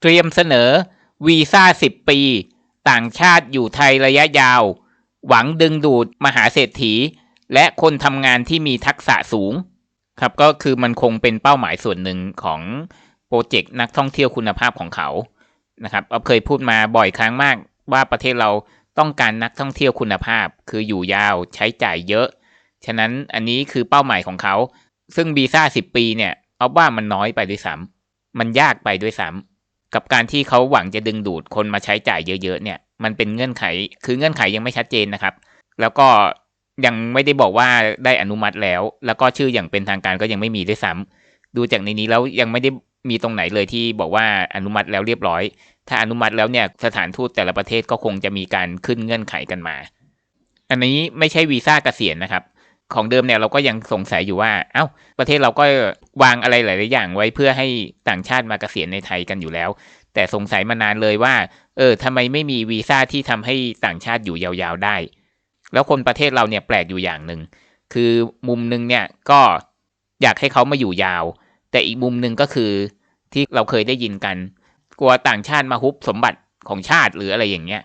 เตรียมเสนอวีซ่า 10 ปี ต่างชาติอยู่ไทยระยะยาว หวังดึงดูดมหาเศรษฐี และคนทำงานที่มีทักษะสูง ครับก็คือมันคงเป็นเป้าหมายส่วนหนึ่งของโปรเจกต์นักท่องเที่ยวคุณภาพของเขานะครับเราเคยพูดมาบ่อยครั้งมากว่าประเทศเราต้องการนักท่องเที่ยวคุณภาพ คืออยู่ยาวใช้จ่ายเยอะ ฉะนั้นอันนี้คือเป้าหมายของเขา ซึ่งวีซ่าสิบปีเนี่ยเอาว่ามันน้อยไปด้วยซ้ำมันยากไปด้วยซ้ำ กับการที่เขาหวังจะดึงดูดคนมาใช้จ่ายเยอะๆเนี่ย มันเป็นเงื่อนไข คือเงื่อนไขยังไม่ชัดเจนนะครับ แล้วก็ยังไม่ได้บอกว่าได้อนุมัติแล้ว แล้วก็ชื่ออย่างเป็นทางการก็ยังไม่มีด้วยซ้ำดูจากในนี้แล้วยังไม่ได้มีตรงไหนเลยที่บอกว่าอนุมัติแล้วเรียบร้อย ถ้าอนุมัติแล้วเนี่ยสถานทูตแต่ละประเทศก็คงจะมีการขึ้นเงื่อนไขกันมา อันนี้ไม่ใช่วีซ่ากเกษียณนะครับ ของเดิมเนี่ยเราก็ยังสงสัยอยู่ว่า เอา้า ประเทศเราก็วางอะไรหลาย ๆ อย่างไว้เพื่อให้ต่างชาติมาเกษียณในไทยกันอยู่แล้ว แต่สงสัยมานานเลยว่า เออทำไมไม่มีวีซ่าที่ทำให้ต่างชาติอยู่ยาว ๆ ได้ แล้วคนประเทศเราเนี่ยแปลกอยู่อย่างหนึ่ง คือมุมหนึ่งเนี่ยก็อยากให้เขามาอยู่ยาว แต่อีกมุมหนึ่งก็คือที่เราเคยได้ยินกัน กลัวต่างชาติมาฮุบสมบัติของชาติหรืออะไรอย่างเงี้ย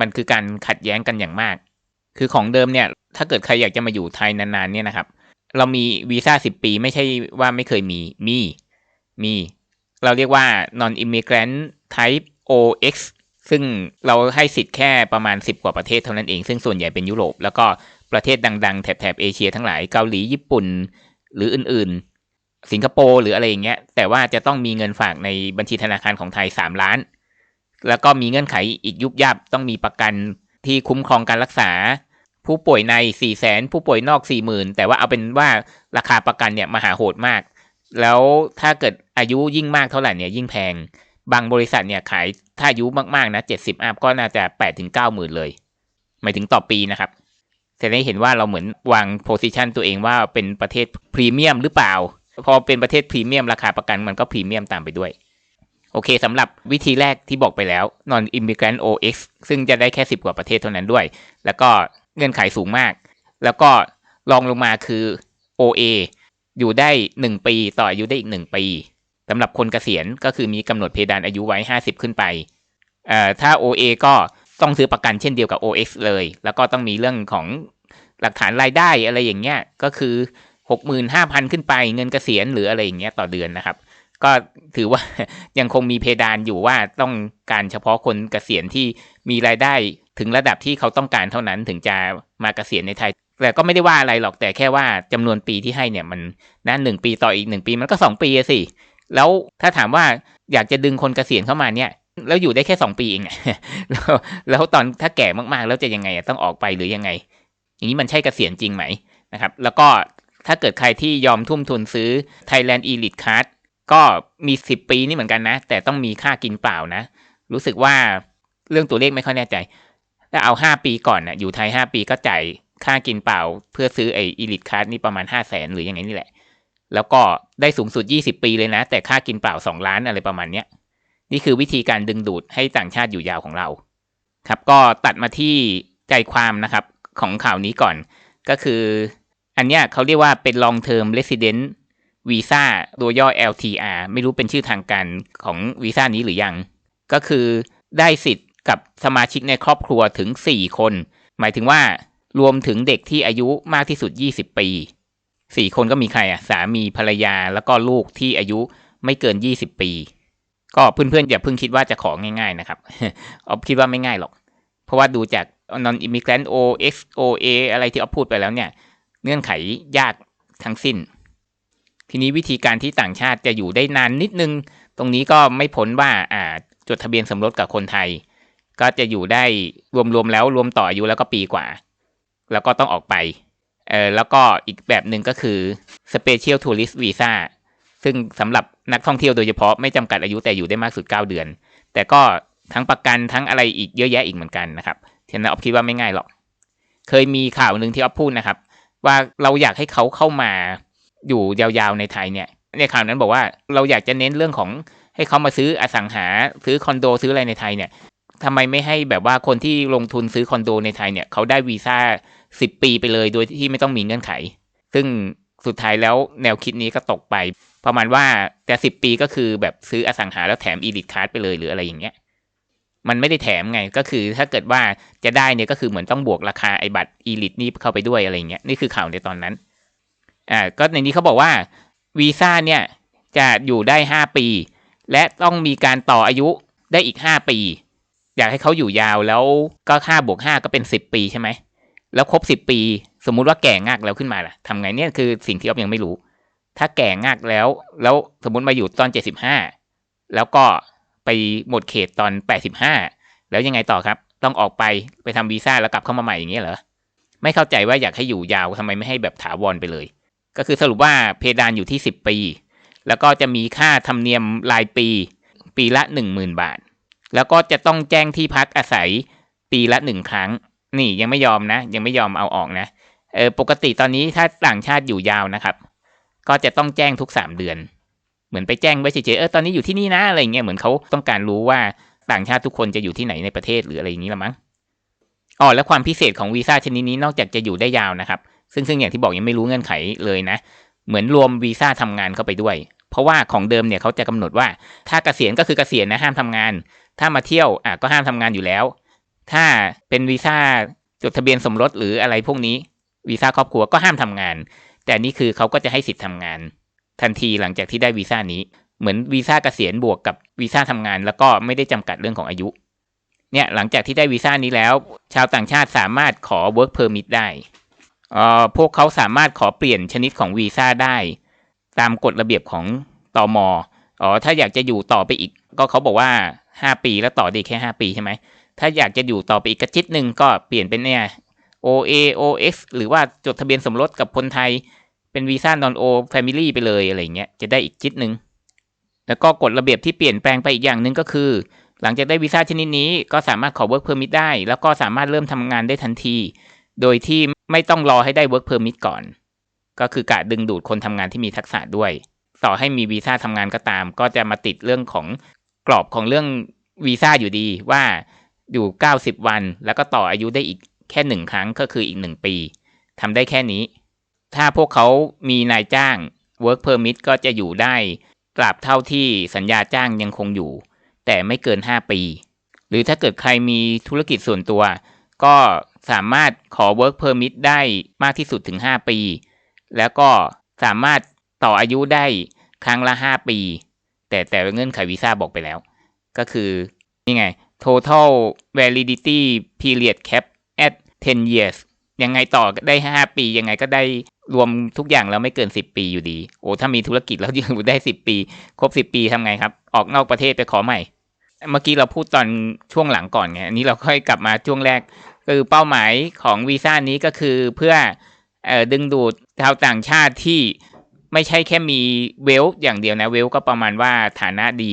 มันคือการขัดแย้งกันอย่างมาก คือของเดิมเนี่ย ถ้าเกิดใครอยากจะมาอยู่ไทยนานๆเนี่ยนะครับ เรามีวีซ่าสิบปีไม่ใช่ว่าไม่เคยมี มี มี เราเรียกว่า non immigrant type OX ซึ่งเราให้สิทธิ์แค่ประมาณ 10 กว่าประเทศเท่านั้นเอง ซึ่งส่วนใหญ่เป็นยุโรป แล้วก็ประเทศดังๆ แถบๆเอเชียทั้งหลายเกาหลีญี่ปุ่น หรืออื่นๆ สิงคโปร์หรืออะไรอย่างเงี้ย แต่ว่าจะต้องมีเงินฝากในบัญชีธนาคารของไทยสามล้าน แล้วก็มีเงื่อนไขอีกยุบยับต้องมีประกันที่คุ้มครองการรักษา ผู้ป่วยในสี่แสนผู้ป่วยนอกสี่หมื่นแต่ว่าเอาเป็นว่าราคาประกันเนี่ยมหาโหดมาก แล้วถ้าเกิดอายุยิ่งมากเท่าไหร่เนี่ยยิ่งแพง บางบริษัทเนี่ยขายถ้าอายุมากๆนะเจ็ดสิบอัพก็น่าจะแปดถึงเก้าหมื่นเลย หมายถึงต่อปีนะครับจะได้เห็นว่าเราเหมือนวางโพสิชันตัวเองว่าเป็นประเทศพรีเมียมหรือเปล่า พอเป็นประเทศพรีเมียมราคาประกันมันก็พรีเมียมตามไปด้วย โอเคสำหรับวิธีแรกที่บอกไปแล้ว non immigrant OX ซึ่งจะได้แค่ 10 กว่าประเทศเท่านั้นด้วย แล้วก็ เงื่อนไขสูงมาก แล้วก็ลองลงมาคือ OA อยู่ได้ 1 ปีต่ออายุได้อีก 1 ปีสำหรับคนเกษียณก็คือมีกำหนดเพดานอายุไว้ 50 ขึ้นไปเอ่อถ้า OA ก็ต้องซื้อประกันเช่นเดียวกับ OX เลย แล้วก็ต้องมีเรื่องของหลักฐานรายได้อะไรอย่างเงี้ยก็คือหกหมื่นห้าพันขึ้นไปเงินเกษียณหรืออะไรอย่างเงี้ยต่อเดือนนะครับ ก็ถือว่ายังคงมีเพดานอยู่ว่าต้องการเฉพาะคนเกษียณที่มีรายได้ถึงระดับที่เขาต้องการเท่านั้นถึงจะมาเกษียณในไทย แต่ก็ไม่ได้ว่าอะไรหรอกแต่แค่ว่าจำนวนปีที่ให้เนี่ยมันนะหนึ่งปีต่ออีกหนึ่งปีมันก็สองปีสิแล้วถ้าถามว่าอยากจะดึงคนเกษียณเข้ามาเนี่ยแล้วอยู่ได้แค่สองปีเองแล้วแล้วตอนถ้าแก่มากๆ แล้วจะยังไงต้องออกไปหรือยังไง อย่างนี้มันใช่เกษียณจริงไหมนะครับ แล้วก็ถ้าเกิดใครที่ยอมทุ่มทุนซื้อ Thailand Elite Card ก็มี10ปีนี่เหมือนกันนะ แต่ต้องมีค่ากินเปล่านะ รู้สึกว่าเรื่องตัวเลขไม่ค่อยแน่ใจ ถ้าเอา5ปีก่อนนะอยู่ไทย5ปีก็จ่ายค่ากินเปล่า เพื่อซื้อไอ้ Elite Card นี่ประมาณ5 0 0แสนหรือยังไงนี่แหละ แล้วก็ได้สูงสุด20ปีเลยนะ แต่ค่ากินเปล่า2ล้านอะไรประมาณเนี้ยนี่คือวิธีการดึงดูดให้ต่างชาติอยู่ยาวของเรา ครับ ก็ตัดมาที่ใจความนะครับของข่าวนี้ก่อน ก็คือ อันเนี้ยเขาเรียกว่าเป็น long term resident visa ตัวย่อ LTR ไม่รู้เป็นชื่อทางการของวีซ่านี้หรือยัง ก็คือได้สิทธิ์กับสมาชิกในครอบครัวถึง 4 คน หมายถึงว่ารวมถึงเด็กที่อายุมากที่สุด 20 ปี 4 คนก็มีใครอะ สามีภรรยาแล้วก็ลูกที่อายุไม่เกิน 20 ปี ก็เพื่อนๆอย่าเพิ่งคิดว่าจะของง่าย ๆ นะครับออฟคิดว่าไม่ง่ายหรอก เพราะว่าดูจาก non immigrant O X O A อะไรที่ออฟพูดไปแล้วเนี่ย เงื่อนไขยากทั้งสิ้น ทีนี้วิธีการที่ต่างชาติจะอยู่ได้นานนิดนึง ตรงนี้ก็ไม่พ้นว่าอ่าจดทะเบียนสมรสกับคนไทย ก็จะอยู่ได้รวมๆแล้วรวมต่ออายุแล้วก็ปีกว่า แล้วก็ต้องออกไปเออแล้วก็อีกแบบหนึ่งก็คือ Special Tourist Visa ซึ่งสำหรับนักท่องเที่ยวโดยเฉพาะไม่จำกัดอายุแต่อยู่ได้มากสุด 9 เดือน แต่ก็ทั้งประกันทั้งอะไรอีกเยอะแยะอีกเหมือนกันนะครับทีนั้นออฟคิดว่าไม่ง่ายหรอก เคยมีข่าวหนึ่งที่ออฟพูดนะครับ ว่าเราอยากให้เขาเข้ามา อยู่ยาวๆในไทยเนี่ย ในข่าวนั้นบอกว่าเราอยากจะเน้นเรื่องของให้เขามาซื้ออสังหาซื้อคอนโดซื้ออะไรในไทยเนี่ยทำไมไม่ให้แบบว่าคนที่ลงทุนซื้อคอนโดในไทยเนี่ยเขาได้วีซ่าสิบปีไปเลยโดยที่ไม่ต้องมีเงื่อนไข ซึ่งสุดท้ายแล้วแนวคิดนี้ก็ตกไป ประมาณว่าจะสิบปีก็คือแบบซื้ออสังหาแล้วแถมอีลิทคาร์ดไปเลยหรืออะไรอย่างเงี้ยมันไม่ได้แถมไงก็คือถ้าเกิดว่าจะได้เนี่ยก็คือเหมือนต้องบวกราคาไอ้บัตรอีลิทนี่เข้าไปด้วยอะไรเงี้ยนี่คือข่าวในตอนนั้น อ่าก็ในนี้เขาบอกว่าวีซ่าเนี่ยจะอยู่ได้ห้าปี และต้องมีการต่ออายุได้อีกห้าปี อยากให้เขาอยู่ยาวแล้วก็ห้าบวกห้าก็เป็นสิบปีใช่ไหมแล้วครบสิบปี สมมุติว่าแก่งักแล้วขึ้นมาล่ะทำไงเนี่ยคือสิ่งที่อ๊อฟยังไม่รู้ ถ้าแก่งักแล้ว แล้วสมมติมาอยู่ตอนเจ็ดสิบห้าแล้วก็ไปหมดเขตตอนแปดสิบห้าแล้วยังไงต่อครับ ต้องออกไปไปทำวีซ่าแล้วกลับเข้ามาใหม่อย่างเงี้ยเหรอไม่เข้าใจว่าอยากให้อยู่ยาวทำไมไม่ให้แบบถาวรไปเลย ก็คือสรุปว่าเพดานอยู่ที่สิบปี แล้วก็จะมีค่าธรรมเนียมรายปี ปีละหนึ่งหมื่นบาท แล้วก็จะต้องแจ้งที่พักอาศัยปีละหนึ่งครั้ง นี่ยังไม่ยอมนะ ยังไม่ยอมเอาออกนะเออปกติตอนนี้ถ้าต่างชาติอยู่ยาวนะครับ ก็จะต้องแจ้งทุกสามเดือน เหมือนไปแจ้งไว้เฉยๆเออตอนนี้อยู่ที่นี่นะอะไรเงี้ยเหมือนเขาต้องการรู้ว่าต่างชาติทุกคนจะอยู่ที่ไหนในประเทศหรืออะไรอย่างนี้ละมั้งอ๋อและความพิเศษของวีซ่าชนิดนี้นอกจากจะอยู่ได้ยาวนะครับ ซึ่งซึ่งอย่างที่บอกยังไม่รู้เงื่อนไขเลยนะ เหมือนรวมวีซ่าทำงานเข้าไปด้วย เพราะว่าของเดิมเนี่ยเขาจะกำหนดว่า ถ้าเกษียณก็คือเกษียณนะห้ามทำงาน ถ้ามาเที่ยวอะก็ห้ามทำงานอยู่แล้ว ถ้าเป็นวีซ่าจดทะเบียนสมรสหรืออะไรพวกนี้วีซ่าครอบครัวก็ห้ามทำงาน แต่นี่คือเขาก็จะให้สิทธิ์ทำงาน ทันทีหลังจากที่ได้วีซ่านี้ เหมือนวีซ่าเกษียณบวกกับวีซ่าทำงาน แล้วก็ไม่ได้จำกัดเรื่องของอายุเนี่ยหลังจากที่ได้วีซ่านี้แล้ว ชาวต่างชาติสามารถขอ work permit ได้ พวกเขาสามารถขอเปลี่ยนชนิดของวีซ่าได้ ตามกฎระเบียบของตอมอ๋อถ้าอยากจะอยู่ต่อไปอีก ก็เขาบอกว่าห้าปีแล้วต่อได้แค่ห้าปีใช่ไหมถ้าอยากจะอยู่ต่อไปอีกกระจิตหนึ่งก็เปลี่ยนเป็นเนี่ย OA OX หรือว่าจดทะเบียนสมรสกับคนไทยเป็นวีซ่านอนโอแฟมิลี่ไปเลยอะไรเงี้ยจะได้อีกจิตหนึ่งแล้วก็กฎระเบียบที่เปลี่ยนแปลงไปอีกอย่างหนึ่งก็คือ หลังจากได้วีซ่าชนิดนี้ก็สามารถขอ work permit ได้ แล้วก็สามารถเริ่มทำงานได้ทันที โดยที่ ไม่ต้องรอให้ได้ work permit ก่อน ก็คือกะดึงดูดคนทำงานที่มีทักษะด้วย ต่อให้มีวีซ่าทำงานก็ตาม ก็จะมาติดเรื่องของกรอบของเรื่องวีซ่าอยู่ดีว่าอยู่ 90 วัน แล้วก็ต่ออายุได้อีกแค่หนึ่งครั้งก็คืออีกหนึ่งปีทำได้แค่นี้ ถ้าพวกเขามีนายจ้าง work permit ก็จะอยู่ได้ตราบเท่าที่สัญญาจ้างยังคงอยู่ แต่ไม่เกิน 5 ปี หรือถ้าเกิดใครมีธุรกิจส่วนตัว ก็ สามารถขอ work permit ได้มากที่สุดถึง 5 ปี แล้วก็สามารถต่ออายุได้ครั้งละ 5 ปี แต่แต่เงื่อนไขวีซ่าบอกไปแล้ว ก็คือ นี่ไง total validity period cap at 10 years ยังไงต่อได้ 5 ปี ยังไงก็ได้รวมทุกอย่างแล้วไม่เกิน 10 ปีอยู่ดี โอ้ ถ้ามีธุรกิจแล้วอยู่ได้ 10 ปี ครบ 10 ปีทำไงครับ ออกนอกประเทศไปขอใหม่ เมื่อกี้เราพูดตอนช่วงหลังก่อนไง อันนี้เราค่อยกลับมาช่วงแรก คือเป้าหมายของวีซ่านี้ก็คือเพื่ออดึงดูดชาวต่างชาติที่ไม่ใช่แค่มีเวลอย่างเดียวนะเวลก็ประมาณว่าฐานะดี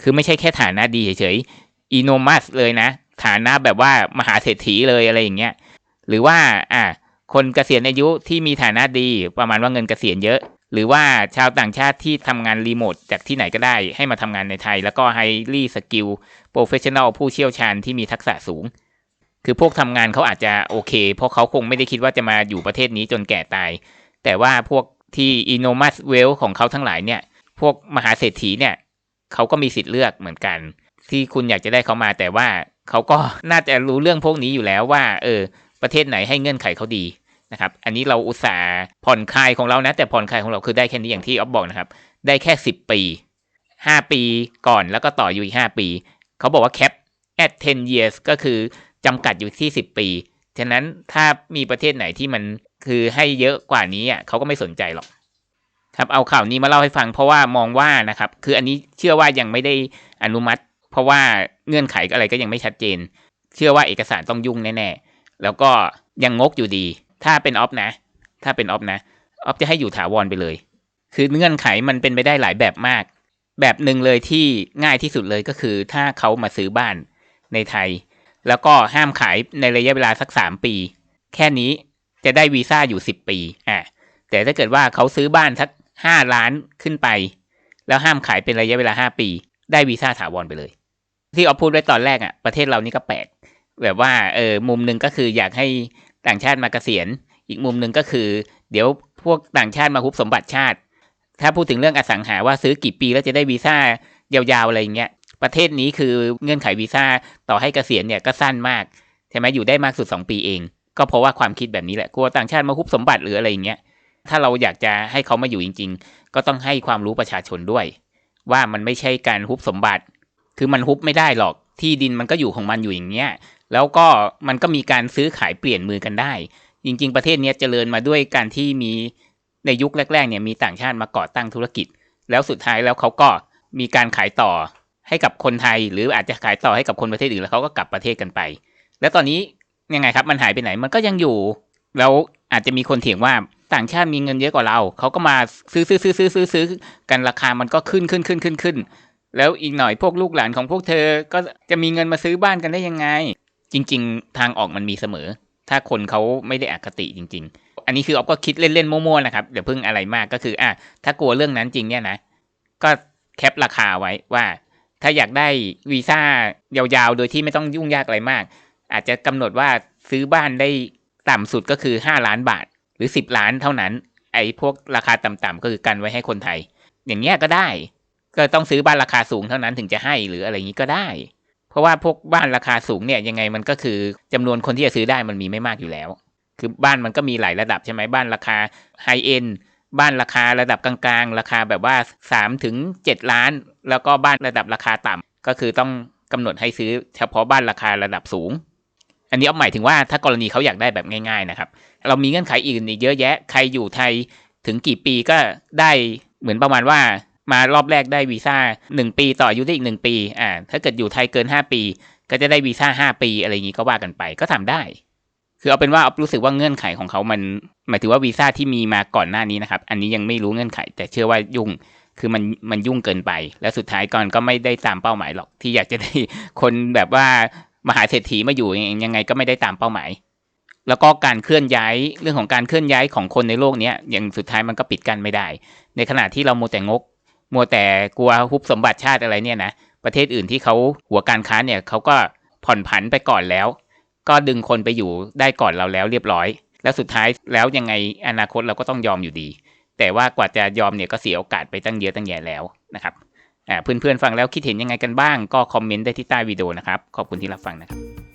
คือไม่ใช่แค่ฐานะดีเฉยๆอีโนมัสเลยนะ ฐานะแบบว่ามหาเศรษฐีเลยอะไรอย่างเงี้ยหรือว่าอ่าคนเกษียณอายุที่มีฐานะดีประมาณว่าเงินเกษียณเยอะ หรือว่าชาวต่างชาติที่ทำงานรีโมทจากที่ไหนก็ได้ให้มาทำงานในไทย แล้วก็ไฮรี่สกิลโปรเฟชชั่นอลผู้เชี่ยวชาญที่มีทักษะสูง คือพวกทำงานเขาอาจจะโอเค เพราะเขาคงไม่ได้คิดว่าจะมาอยู่ประเทศนี้จนแก่ตาย แต่ว่าพวกที่อินโนมัสเวลของเขาทั้งหลายเนี่ย พวกมหาเศรษฐีเนี่ยเขาก็มีสิทธิ์เลือกเหมือนกัน ที่คุณอยากจะได้เขามาแต่ว่าเขาก็น่าจะรู้เรื่องพวกนี้อยู่แล้วว่า เออ ประเทศไหนให้เงื่อนไขเขาดีนะครับ อันนี้เราอุตส่าห์ผ่อนคลายของเรานะ แต่ผ่อนคลายของเราคือได้แค่นี้อย่างที่ออฟบอกนะครับ ได้แค่สิบปีห้าปีก่อนแล้วก็ต่ออยู่อีกห้าปี เขาบอกว่าแคป at 10 years ก็คือ จำกัดอยู่ที่สิบปี ฉะนั้นถ้ามีประเทศไหนที่มันคือให้เยอะกว่านี้อะเขาก็ไม่สนใจหรอก ครับเอาข่าวนี้มาเล่าให้ฟังเพราะว่ามองว่านะครับ คืออันนี้เชื่อว่ายังไม่ได้อนุมัติ เพราะว่าเงื่อนไขอะไรก็ยังไม่ชัดเจน เชื่อว่าเอกสารต้องยุ่งแน่ๆ แล้วก็ยังงกอยู่ดี ถ้าเป็นออฟนะ ถ้าเป็นออฟนะออฟจะให้อยู่ถาวรไปเลย คือเงื่อนไขมันเป็นไปได้หลายแบบมาก แบบหนึ่งเลยที่ง่ายที่สุดเลยก็คือ ถ้าเขามาซื้อบ้านในไทย แล้วก็ห้ามขายในระยะเวลาสักสามปี แค่นี้จะได้วีซ่าอยู่สิบปีอะแต่ถ้าเกิดว่าเขาซื้อบ้านสักห้าล้านขึ้นไป แล้วห้ามขายเป็นระยะเวลาห้าปี ได้วีซ่าถาวรไปเลย ที่ออฟพูดไว้ตอนแรกอะประเทศเรานี่ก็แปลกแบบว่าเออมุมหนึ่งก็คืออยากให้ต่างชาติมาเกษียณ อีกมุมหนึ่งก็คือ เดี๋ยวพวกต่างชาติมาฮุบสมบัติชาติ ถ้าพูดถึงเรื่องอสังหาว่าซื้อกี่ปีแล้วจะได้วีซ่ายาวๆอะไรอย่างเงี้ย ประเทศนี้คือเงื่อนไขวีซ่าต่อให้เกษียณเนี่ยก็สั้นมากใช่ไหมอยู่ได้มากสุด 2 ปีเอง ก็เพราะว่าความคิดแบบนี้แหละกลัวต่างชาติมาคุบสมบัติหรืออะไรอย่างเงี้ยถ้าเราอยากจะให้เขามาอยู่จริง ๆ ก็ต้องให้ความรู้ประชาชนด้วย ว่ามันไม่ใช่การฮุบสมบัติ คือมันฮุบไม่ได้หรอกที่ดินมันก็อยู่ของมันอยู่อย่างเงี้ยแล้วก็มันก็มีการซื้อขายเปลี่ยนมือกันได้ จริง ๆ ประเทศนี้เจริญมาด้วยการที่มีในยุคแรกๆเนี่ยมีต่างชาติมาก่อตั้งธุรกิจ แล้วสุดท้ายแล้วเขาก็มีการขายต่อ ให้กับคนไทย หรืออาจจะขายต่อให้กับคนประเทศอื่นแล้วเขาก็กลับประเทศกันไป แล้วตอนนี้ยังไงครับมันหายไปไหนมันก็ยังอยู่ แล้วอาจจะมีคนเถียงว่าต่างชาติมีเงินเยอะกว่าเรา เขาก็มาซื้อซื้อซื้อซื้อซื้อซื้อกันราคามันก็ขึ้นขึ้นขึ้นขึ้นขึ้น แล้วอีกหน่อยพวกลูกหลานของพวกเธอก็จะมีเงินมาซื้อบ้านกันได้ยังไง จริง ๆ ทางออกมันมีเสมอ ถ้าคนเขาไม่ได้อคติจริง ๆ อันนี้คือออฟก็คิดเล่นๆมั่วๆนะครับเดี๋ยวพึ่งอะไรมากก็คืออะถ้ากลัวเรื่องนั้นจริงเนี่ยนะ ก็แคปราคาไว้ว่า ถ้าอยากได้วีซ่ายาวๆ โดยที่ไม่ต้องยุ่งยากอะไรมาก อาจจะกำหนดว่าซื้อบ้านได้ต่ำสุดก็คือ 5 ล้านบาท หรือ 10 ล้านเท่านั้น ไอ้พวกราคาต่ำๆก็คือกันไว้ให้คนไทย อย่างเงี้ยก็ได้ ก็ต้องซื้อบ้านราคาสูงเท่านั้นถึงจะให้หรืออะไรอย่างนี้ก็ได้ เพราะว่าพวกบ้านราคาสูงเนี่ยยังไงมันก็คือจำนวนคนที่จะซื้อได้มันมีไม่มากอยู่แล้ว คือบ้านมันก็มีหลายระดับใช่ไหมบ้านราคาไฮเอ็น บ้านราคาระดับกลางๆ ราคาแบบว่า3ถึง7ล้าน แล้วก็บ้านระดับราคาต่ำก็คือต้องกำหนดให้ซื้อเฉพาะบ้านราคาระดับสูง อันนี้เอาหมายถึงว่าถ้ากรณีเขาอยากได้แบบง่ายๆนะครับ เรามีเงื่อนไขอื่นอีกเยอะแยะ ใครอยู่ไทยถึงกี่ปีก็ได้เหมือนประมาณว่ามารอบแรกได้วีซ่าหนึ่งปีต่ออายุได้อีกหนึ่งปี อ่า ถ้าเกิดอยู่ไทยเกินห้าปี ก็จะได้วีซ่าห้าปีอะไรอย่างนี้ก็ว่ากันไปก็ทำได้ คือเอาเป็นว่ารู้สึกว่าเงื่อนไขของเขามันหมายถึงว่าวีซ่าที่มีมาก่อนหน้านี้นะครับ อันนี้ยังไม่รู้เงื่อนไข แต่เชื่อว่ายุ่งคือมันมันยุ่งเกินไป แล้วสุดท้ายก่อนก็ไม่ได้ตามเป้าหมายหรอก ที่อยากจะได้คนแบบว่ามหาเศรษฐีมาอยู่ยังไงก็ไม่ได้ตามเป้าหมาย แล้วก็การเคลื่อนย้ายเรื่องของการเคลื่อนย้ายของคนในโลกนี้อย่างสุดท้ายมันก็ปิดกั้นไม่ได้ ในขณะที่เราโมวแต่งกมัวแต่กลัวฮุบสมบัติชาติอะไรเนี่ยนะประเทศอื่นที่เขาหัวการค้าเนี่ยเขาก็ผ่อนผันไปก่อนแล้ว ก็ดึงคนไปอยู่ได้ก่อนเราแล้วเรียบร้อย แล้วสุดท้ายแล้วยังไงอนาคตเราก็ต้องยอมอยู่ดี แต่ว่ากว่าจะยอมเนี่ยก็เสียโอกาสไปตั้งเยอะตั้งแยะแล้วนะครับอ่าเพื่อนๆฟังแล้วคิดเห็นยังไงกันบ้าง ก็คอมเมนต์ได้ที่ใต้วิดีโอนะครับ ขอบคุณที่รับฟังนะครับ